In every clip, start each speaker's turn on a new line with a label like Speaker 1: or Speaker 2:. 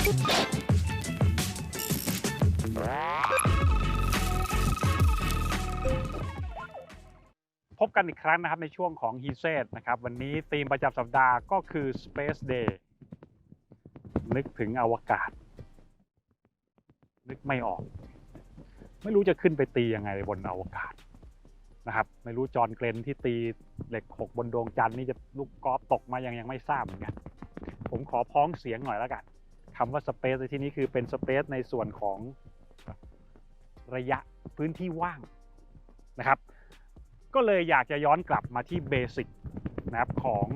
Speaker 1: พบกันอีกครั้งนะครับในช่วงของฮีเซตนะครับ วันนี้ธีมประจำสัปดาห์ก็คือ Space Day นึกถึงอวกาศ นึกไม่ออก ไม่รู้จะขึ้นไปตียังไงบนอวกาศนะครับ ไม่รู้จอห์นเกรนที่ตีเหล็กหกบนดวงจันทร์นี่จะลูกกอล์ฟตกมายังยังไม่ทราบเหมือนกันผมขอพ้องเสียงหน่อยแล้วกัน คำว่า Space ในที่นี้คือเป็น Space ในส่วนของระยะพื้นที่ว่างนะครับ ก็เลยอยากจะย้อนกลับมาที่เบสิกนะครับของ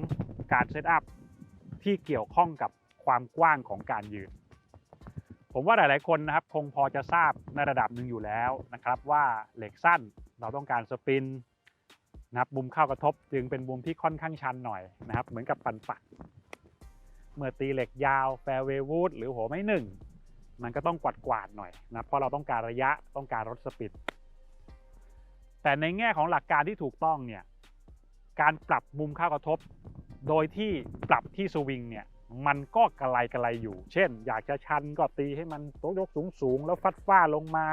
Speaker 1: การเซตอัพที่เกี่ยวข้องกับความกว้างของการยืน ผมว่าหลาย ๆ คนนะครับคงพอจะทราบในระดับหนึ่งอยู่แล้วนะครับ ว่าเหล็กสั้นเราต้องการสปินนะครับมุมเข้ากระทบจึงเป็นมุมที่ค่อนข้างชันหน่อยนะครับ เหมือนกับปันปัก เมื่อตีเหล็กยาวแฟร์เวย์วูดหรือหัวไม้หนึ่งมันก็ต้องกวาดกวาดๆหน่อยนะเพราะเราต้องการระยะต้องการลดสปีดแต่ในแง่ของหลักการที่ถูกต้องเนี่ยการปรับมุมเข้ากระทบ โดยที่ปรับที่สวิงเนี่ยมันก็กระไรกระไรอยู่ เช่น อยากจะชันก็ตีให้มันยกสูงสูงๆแล้วฟัดฟ้าลงมา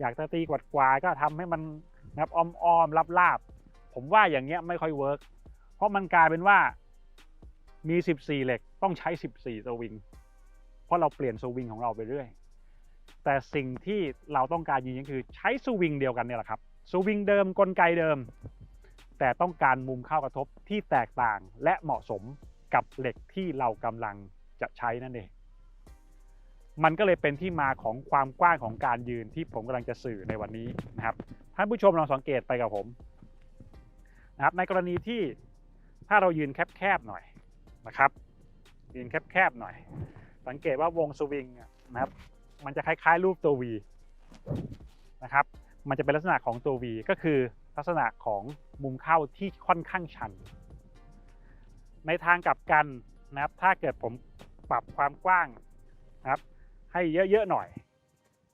Speaker 1: อยากจะตีกวาดกวาดก็ทำให้มันนะครับอ้อมๆลาบๆผมว่าอย่างเงี้ยไม่ค่อยเวิร์กเพราะมันกลายเป็นว่า มี 14 เหล็กต้องใช้ 14 สวิง เพราะเราเปลี่ยนสวิงของเราไปเรื่อย แต่สิ่งที่เราต้องการยืนยันคือใช้สวิงเดียวกันเนี่ยแหละครับ สวิงเดิมกลไกเดิม แต่ต้องการมุมเข้ากระทบที่แตกต่างและเหมาะสมกับเหล็กที่เรากำลังจะใช้นั่นเอง มันก็เลยเป็นที่มาของความกว้างของการยืนที่ผมกำลังจะสื่อในวันนี้นะครับ ท่านผู้ชมลองสังเกตไปกับผมนะครับในกรณีที่ถ้าเรายืนแคบๆหน่อย นะครับยืนแคบๆหน่อย สังเกตว่าวงสวิงนะครับ มันจะคล้ายๆรูปตัว V นะครับ มันจะเป็นลักษณะของตัว V ก็คือลักษณะของมุมเข้าที่ค่อนข้างชัน ในทางกลับกันนะครับ ถ้าเกิดผมปรับความกว้างนะครับ ให้เยอะๆหน่อย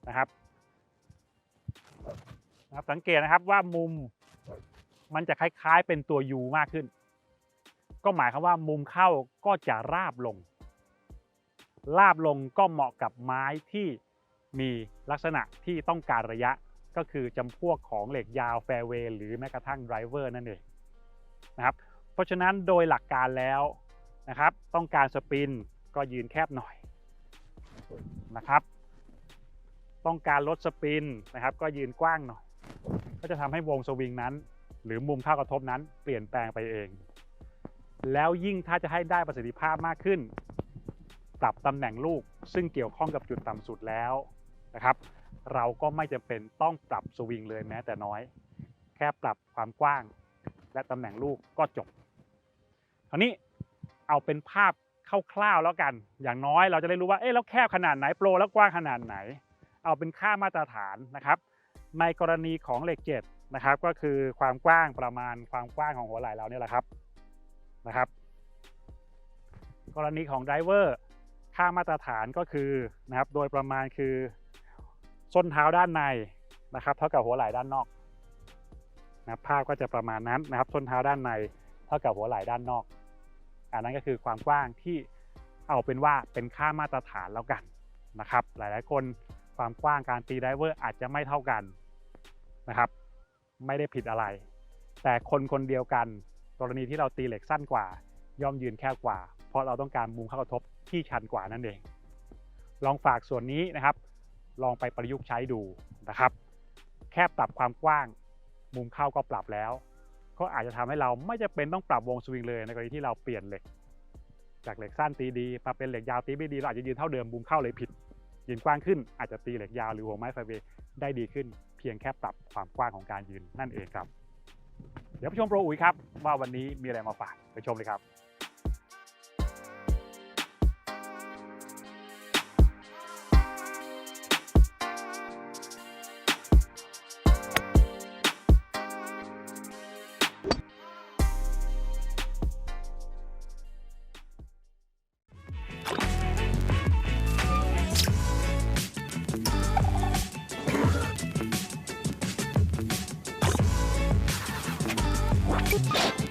Speaker 1: นะครับนะครับ สังเกตนะครับว่ามุมมันจะคล้ายๆเป็นตัว U มากขึ้น ก็หมายความว่ามุมเข้าก็จะราบลง ราบลงก็เหมาะกับไม้ที่มีลักษณะที่ต้องการระยะก็คือจำพวกของเหล็กยาวแฟร์เวย์หรือแม้กระทั่งไดรเวอร์นั่นเองนะครับเพราะฉะนั้นโดยหลักการแล้วนะครับ ต้องการสปินก็ยืนแคบหน่อยนะครับ ต้องการลดสปินนะครับ ก็ยืนกว้างหน่อย ก็จะทำให้วงสวิงนั้น หรือมุมเข้ากระทบนั้นเปลี่ยนแปลงไปเอง แล้วยิ่งถ้าจะให้ได้ประสิทธิภาพมากขึ้น ปรับตำแหน่งลูกซึ่งเกี่ยวข้องกับจุดต่ำสุดแล้วนะครับ เราก็ไม่จำเป็นต้องปรับสวิงเลยแม้แต่น้อย แค่ปรับความกว้าง และตำแหน่งลูกก็จบคราวนี้เอาเป็นภาพคร่าวๆแล้วกัน อย่างน้อยเราจะได้รู้ว่า เอ๊ะแล้วแคบขนาดไหนโปรแล้วกว้างขนาดไหน เอาเป็นค่ามาตรฐานนะครับ ในกรณีของเหล็กเจ็ดนะครับ ก็คือความกว้างประมาณความกว้างของหัวไหล่เราเนี่ยแหละครับ นะครับ กรณีของไดรเวอร์ค่ามาตรฐานก็คือนะครับโดยประมาณคือส้นเท้าด้านในนะครับเท่ากับหัวไหล่ด้านนอกนะภาพก็จะประมาณนั้นนะครับส้นเท้าด้านในเท่ากับหัวไหล่ด้านนอก อันนั้นก็คือความกว้างที่เอาเป็นว่าเป็นค่ามาตรฐานแล้วกันนะครับ หลายๆ คนความกว้างการตีไดเวอร์อาจจะไม่เท่ากันนะครับ ไม่ได้ผิดอะไร แต่คนคนเดียวกัน กรณีที่เราตีเหล็กสั้นกว่า ย่อมยืนแคบกว่า เพราะเราต้องการมุมเข้ากระทบที่ชันกว่านั่นเอง ลองฝากส่วนนี้นะครับ ลองไปประยุกต์ใช้ดูนะครับ แค่ปรับความกว้าง มุมเข้าก็ปรับแล้ว ก็อาจจะทำให้เราไม่จะเป็นต้องปรับวงสวิงเลยในกรณีที่เราเปลี่ยนเหล็ก จากเหล็กสั้นตีดีมาเป็นเหล็กยาวตีไม่ดีเราอาจจะยืนเท่าเดิมมุมเข้าเลยผิดยืนกว้างขึ้นอาจจะตีเหล็กยาวหรือหัวไม้ไฟเวย์ได้ดีขึ้น เพียงแค่ปรับความกว้างของการยืนนั่นเองครับ ดี๋ยวไปชมโปรอุ๋ยครับว่าวันนี้มีอะไรมาฝากไปชมเลยครับ
Speaker 2: Thank you.